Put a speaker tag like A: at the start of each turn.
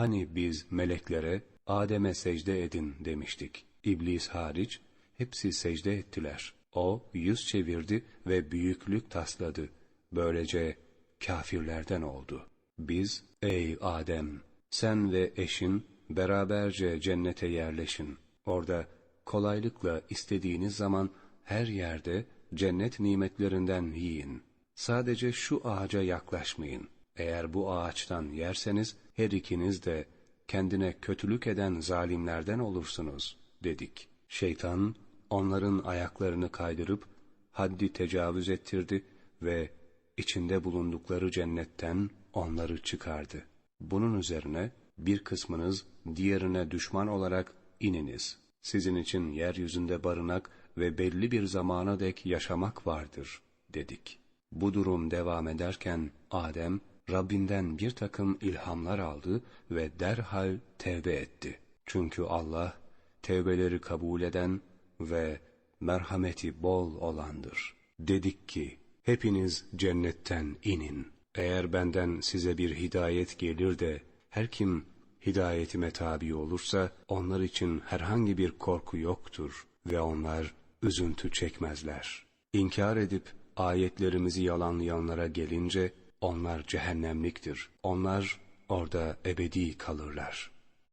A: Hani biz meleklere Adem'e secde edin demiştik. İblis hariç hepsi secde ettiler. O yüz çevirdi ve büyüklük tasladı. Böylece kafirlerden oldu. Biz, ey Adem, sen ve eşin beraberce cennete yerleşin. Orada kolaylıkla istediğiniz zaman her yerde cennet nimetlerinden yiyin. Sadece şu ağaca yaklaşmayın. Eğer bu ağaçtan yerseniz her ikiniz de kendine kötülük eden zalimlerden olursunuz dedik. Şeytan onların ayaklarını kaydırıp haddi tecavüz ettirdi ve içinde bulundukları cennetten onları çıkardı. Bunun üzerine bir kısmınız diğerine düşman olarak ininiz. Sizin için yeryüzünde barınak ve belli bir zamana dek yaşamak vardır dedik. Bu durum devam ederken Adem Rabbinden bir takım ilhamlar aldı ve derhal tevbe etti. Çünkü Allah tevbeleri kabul eden ve merhameti bol olandır. Dedik ki, hepiniz cennetten inin. Eğer benden size bir hidayet gelir de, her kim hidayetime tabi olursa, onlar için herhangi bir korku yoktur ve onlar üzüntü çekmezler. İnkar edip ayetlerimizi yalanlayanlara gelince, onlar cehennemliktir. Onlar orada ebedi kalırlar.